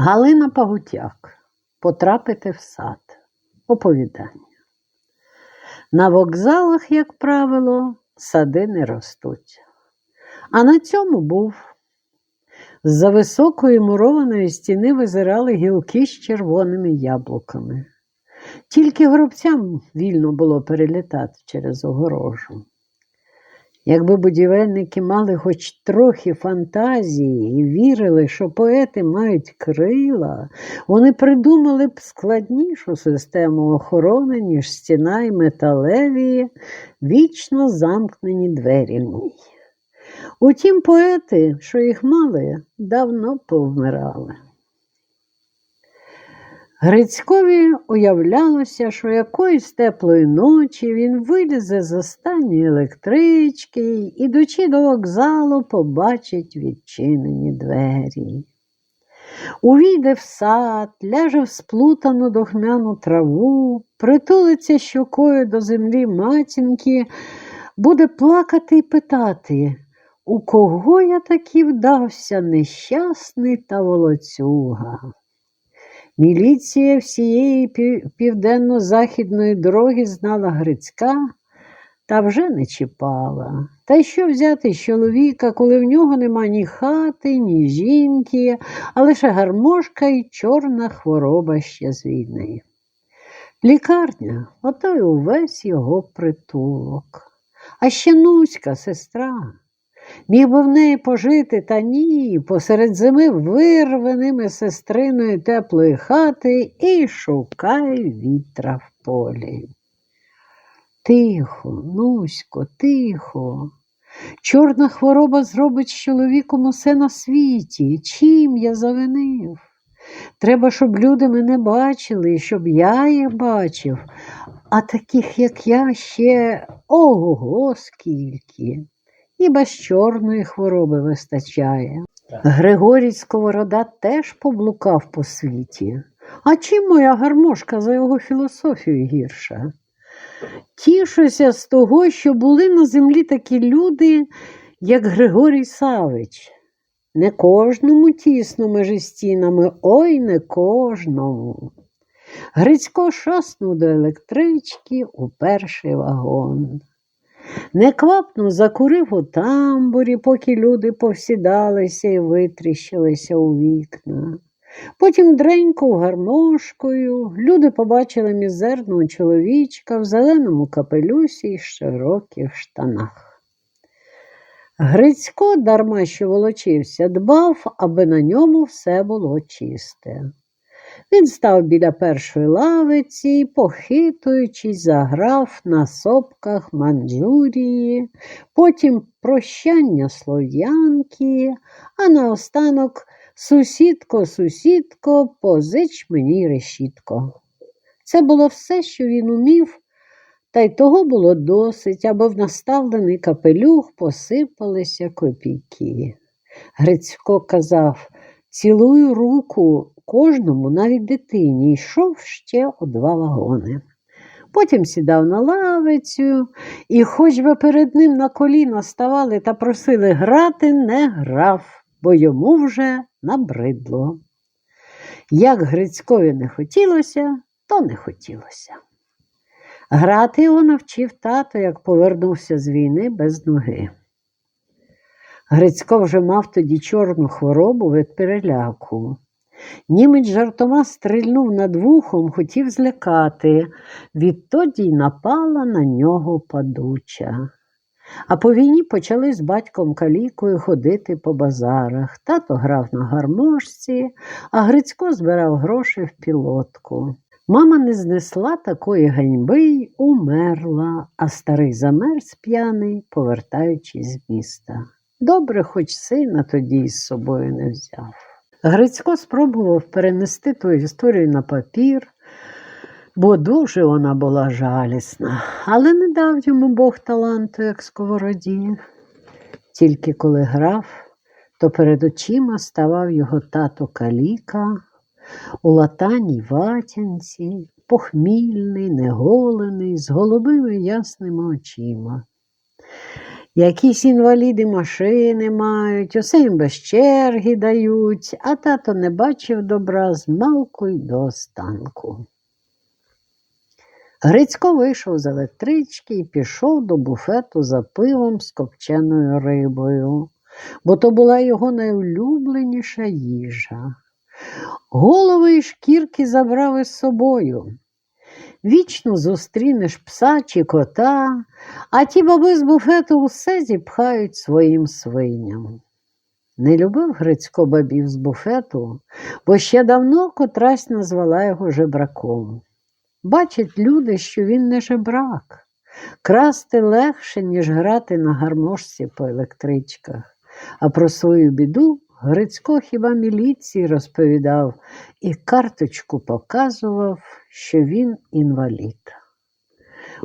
Галина Пагутяк. Потрапити в сад. Оповідання. На вокзалах, як правило, сади не ростуть. А на цьому був. З-за високої мурованої стіни визирали гілки з червоними яблуками. Тільки гробцям вільно було перелітати через огорожу. Якби будівельники мали хоч трохи фантазії і вірили, що поети мають крила, вони придумали б складнішу систему охорони, ніж стіна і металеві, вічно замкнені двері в ній. Утім, поети, що їх мали, давно повмирали. Грицькові уявлялося, що якоїсь теплої ночі він вилізе з останньої електрички ідучи до вокзалу, побачить відчинені двері. Увійде в сад, ляже в сплутану дохмяну траву, притулиться щокою до землі матінки, буде плакати і питати, у кого я таки вдався нещасний та волоцюга. Міліція всієї південно-західної дороги знала Грицька та вже не чіпала. Та що взяти з чоловіка, коли в нього нема ні хати, ні жінки, а лише гармошка і чорна хвороба ще з війни. Лікарня ото й увесь його притулок. А ще Нуська, сестра. Міг би в неї пожити, та ні, посеред зими вирве ними сестриною теплої хати і шукай вітра в полі. Тихо, Нусько, тихо. Чорна хвороба зробить з чоловіком усе на світі. Чим я завинив? Треба, щоб люди мене бачили, щоб я їх бачив, а таких, як я, ще ого скільки і без чорної хвороби вистачає. Григорій Сковорода теж поблукав по світі. А чим моя гармошка за його філософію гірша? Тішуся з того, що були на землі такі люди, як Григорій Савич. Не кожному тісно межі стінами, ой не кожному. Грицько шаснув до електрички у перший вагон. Неквапно закурив у тамбурі, поки люди повсідалися і витріщилися у вікна. Потім дреньков гармошкою, люди побачили мізерного чоловічка в зеленому капелюсі і широких штанах. Грицько, дарма що волочився, дбав, аби на ньому все було чисте. Він став біля першої лавиці і, похитуючись, заграв на сопках Манджурії, потім прощання слов'янки, а наостанок сусідко, сусідко, позич мені решітко. Це було все, що він умів, та й того було досить, аби в наставлений капелюх посипалися копійки. Грицько казав Цілую руку кожному, навіть дитині, йшов ще у два вагони. Потім сідав на лавицю, і, хоч би перед ним на коліна ставали та просили грати, не грав, бо йому вже набридло. Як Грицькові не хотілося, то не хотілося. Грати його навчив тато, як повернувся з війни без ноги. Грицько вже мав тоді чорну хворобу від переляку. Німець жартома стрільнув над вухом, хотів злякати. Відтоді й напала на нього падуча. А по війні почали з батьком калікою ходити по базарах. Тато грав на гармошці, а Грицько збирав гроші в пілотку. Мама не знесла такої ганьби й умерла, а старий замерз п'яний, повертаючись з міста. Добре, хоч сина тоді з собою не взяв. Грицько спробував перенести ту історію на папір, бо дуже вона була жалісна, але не дав йому Бог таланту, як сковороді. Тільки коли грав, то перед очима ставав його тато каліка у латаній ватянці, похмільний, неголений, з голубими ясними очима. Якісь інваліди машини мають, усе їм без черги дають, а тато не бачив добра з малку й до останку. Грицько вийшов з електрички і пішов до буфету за пивом з копченою рибою, бо то була його найулюбленіша їжа. Голови й шкірки забрав із собою. Вічно зустрінеш пса чи кота, а ті баби з буфету усе зіпхають своїм свиням. Не любив Грицько бабів з буфету, бо ще давно котрась назвала його жебраком. Бачать люди, що він не жебрак. Красти легше, ніж грати на гармошці по електричках. А про свою біду Грицько хіба міліції розповідав і карточку показував, що він інвалід.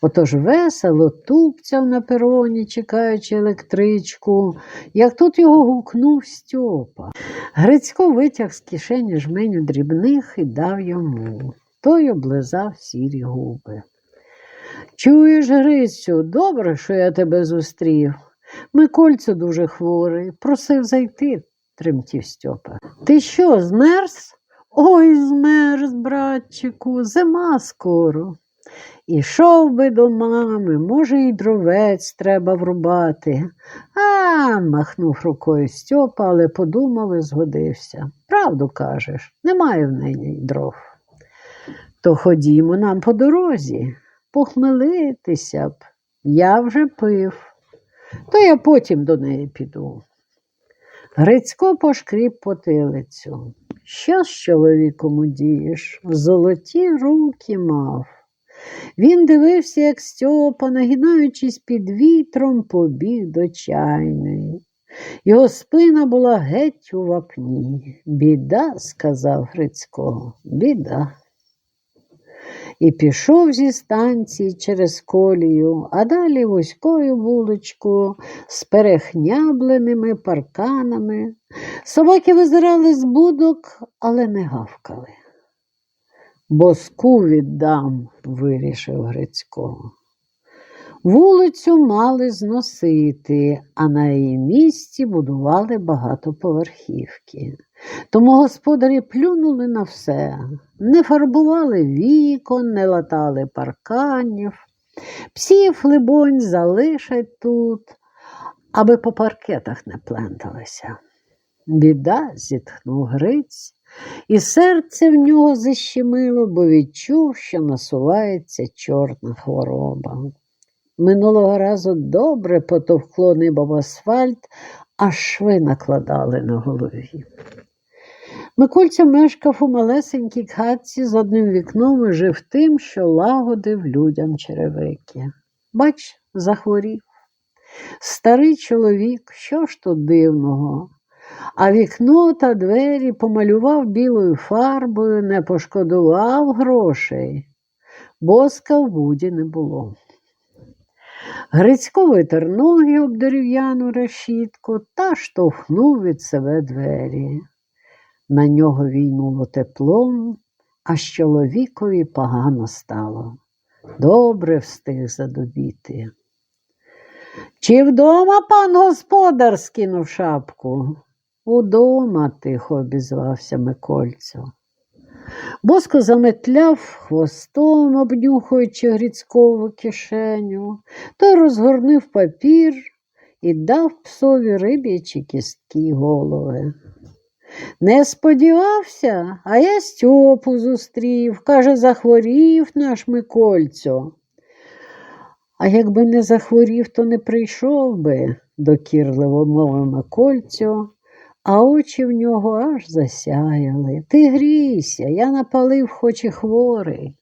Отож весело тупцяв на пероні, чекаючи електричку, як тут його гукнув Стьопа. Грицько витяг з кишені жменю дрібних і дав йому. Той облизав сірі губи. Чуєш, Грицю, добре, що я тебе зустрів. Микольцю дуже хворий, просив зайти, тремтів Стьопа. Ти що, змерз? Ой, змерз, братчику, зима скоро. Ішов би до мами, може, і дровець треба врубати. А, махнув рукою Стьопа, але подумав і згодився. Правду кажеш, немає в неї дров. То ходімо нам по дорозі, похмелитися б. Я вже пив, то я потім до неї піду. Грицько пошкріб потилицю. Що з чоловіком удієш? Золоті руки мав. Він дивився, як Стьопа, нагинаючись під вітром, побіг до чайної. Його спина була геть у вапні. Біда, сказав Грицько, біда. І пішов зі станції через колію, а далі вузькою вуличкою з перехнябленими парканами. Собаки визирали з будок, але не гавкали. Боску віддам, вирішив Грицько. Вулицю мали зносити, а на її місці будували багатоповерхівки. Тому господарі плюнули на все, не фарбували вікон, не латали парканів, псів, либонь, залишать тут, аби по паркетах не пленталися. Біда, зітхнув Гриць, і серце в нього защемило, бо відчув, що насувається чорна хвороба. Минулого разу добре потовхло небо в асфальт, аж шви накладали на голові. Микольця мешкав у малесенькій хатці з одним вікном і жив тим, що лагодив людям черевики. Бач, захворів. Старий чоловік, що ж тут дивного? А вікно та двері помалював білою фарбою, не пошкодував грошей. Боска в буді не було. Грицько витер ноги об дерев'яну решітку та штовхнув від себе двері. На нього війнуло теплом, а чоловікові погано стало. Добре встиг задобіти. Чи вдома пан господар скинув шапку? Удома, тихо обізвався Микольцю. Боско заметляв хвостом, обнюхуючи Грицькову кишеню, той розгорнив папір і дав псові риб'ячі кістки голови. Не сподівався, а я Стьопу зустрів, каже, захворів наш Микольцю. А якби не захворів, то не прийшов би, докірливо мовив Микольцю, а очі в нього аж засяяли. Ти грійся, я напалив, хоч і хворий.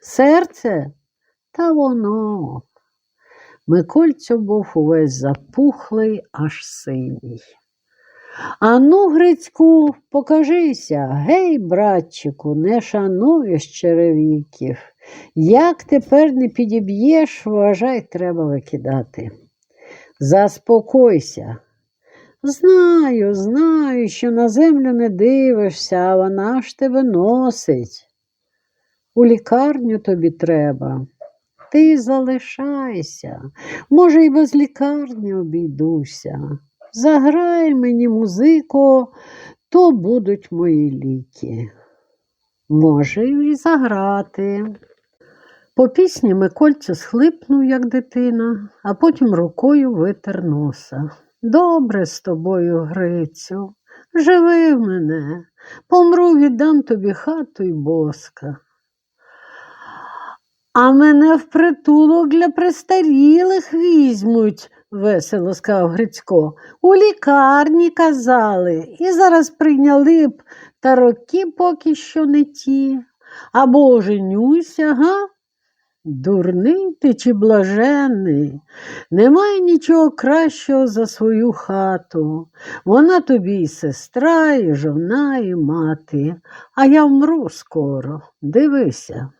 Серце та воно. Микольцю був увесь запухлий, аж синій. Ану, Грицьку, покажися, гей, братчику, не шануєш черевіків. Як тепер не підіб'єш, вважай, треба викидати. Заспокойся. Знаю, знаю, що на землю не дивишся, а вона ж тебе носить. У лікарню тобі треба. Ти залишайся, може, і без лікарні обійдуся. Заграй мені музику, то будуть мої ліки. Може, і заграти. По пісні Микольця схлипнув, як дитина, а потім рукою витер носа. Добре з тобою, Грицю, живи в мене, помру, віддам тобі хату й боска. А мене в притулок для престарілих візьмуть, весело сказав Грицько. У лікарні казали, і зараз прийняли б, та роки поки що не ті. Або оженюся, га? Дурний ти чи блаженний, немає нічого кращого за свою хату. Вона тобі і сестра, і жона, і мати, а я вмру скоро. Дивися.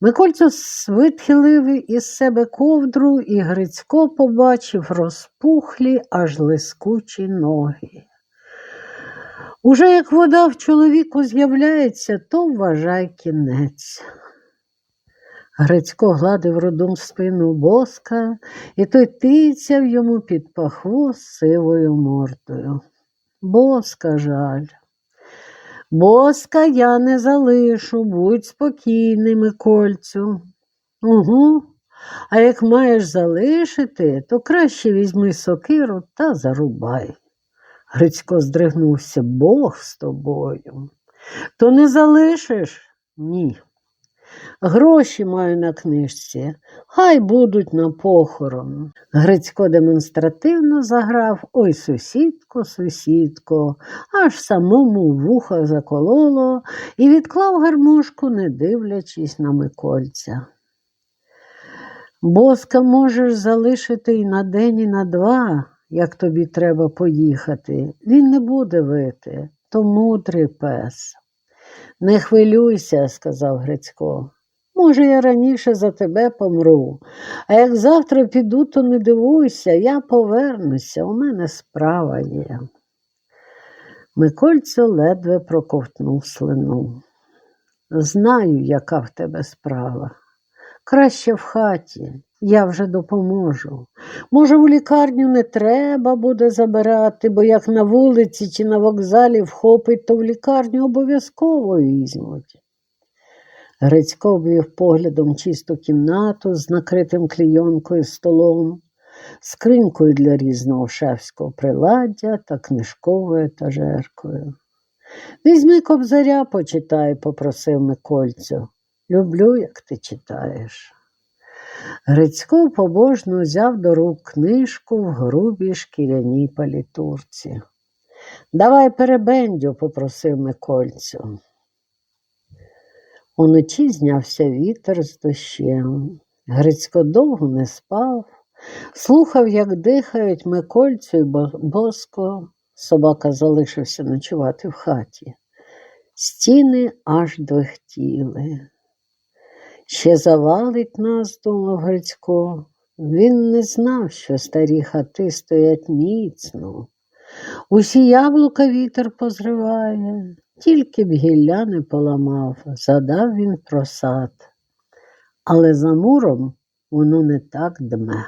Микольцо витхилив із себе ковдру, і Грицько побачив розпухлі, аж лискучі ноги. Уже як вода в чоловіку з'являється, то вважай кінець. Грицько гладив родом спину боска, і той тицяв йому під пахву з сивою мордою. Боска жаль. Боска я не залишу, будь спокійний, Микольцю. Угу. А як маєш залишити, то краще візьми сокиру та зарубай. Грицько здригнувся, Бог з тобою. То не залишиш? Ні. Гроші маю на книжці, хай будуть на похорон. Грицько демонстративно заграв Ой, сусідко, сусідко, аж самому вуха закололо і відклав гармошку, не дивлячись на Микольця. Боска можеш залишити і на день, і на два, як тобі треба поїхати. Він не буде вити, то мудрий пес. Не хвилюйся, сказав Грицько. Може, я раніше за тебе помру, а як завтра піду, то не дивуйся, я повернуся, у мене справа є. Микольцо ледве проковтнув слину. Знаю, яка в тебе справа. Краще в хаті, я вже допоможу. Може, в лікарню не треба буде забирати, бо як на вулиці чи на вокзалі вхопить, то в лікарню обов'язково візьмуть. Грицько обвів поглядом чисту кімнату з накритим клійонкою столом, скринькою для різного шефського приладдя та книжковою етажеркою. Візьми кобзаря, почитай, попросив Микольцю. Люблю, як ти читаєш. Грицько побожно взяв до рук книжку в грубій шкіряній палітурці. Давай перебендю, попросив Микольцю. Уночі знявся вітер з дощем. Грицько довго не спав, слухав, як дихають Микольцю і боско. Собака залишився ночувати в хаті. Стіни аж двихтіли. Ще завалить нас, думав Грицько. Він не знав, що старі хати стоять міцно. Усі яблука вітер позриває, тільки б гілля не поламав, задав він про сад. Але за муром воно не так дме.